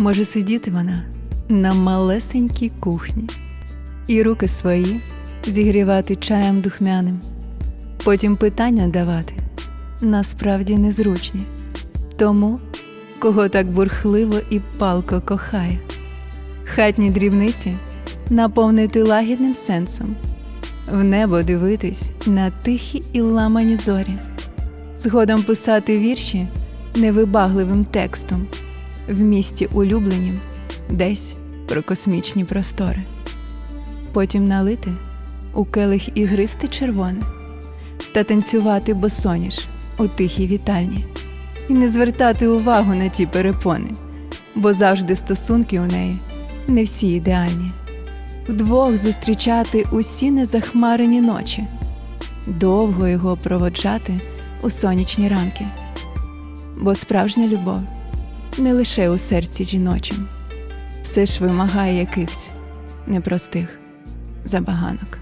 Може сидіти вона на малесенькій кухні і руки свої зігрівати чаєм духмяним, потім питання давати насправді незручні тому, кого так бурхливо і палко кохає. Хатні дрібниці наповнити лагідним сенсом, в небо дивитись на тихі і ламані зорі, згодом писати вірші невибагливим текстом, в місті улюбленім, десь про космічні простори. Потім налити у келих ігристе червоне та танцювати босоніж у тихій вітальні і не звертати увагу на ті перепони, бо завжди стосунки у неї не всі ідеальні. Вдвох зустрічати усі незахмарені ночі, довго його проводжати у сонячні ранки. Бо справжня любов не лише у серці жіночим, все ж вимагає якихось непростих забаганок.